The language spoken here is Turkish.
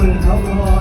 bırakamam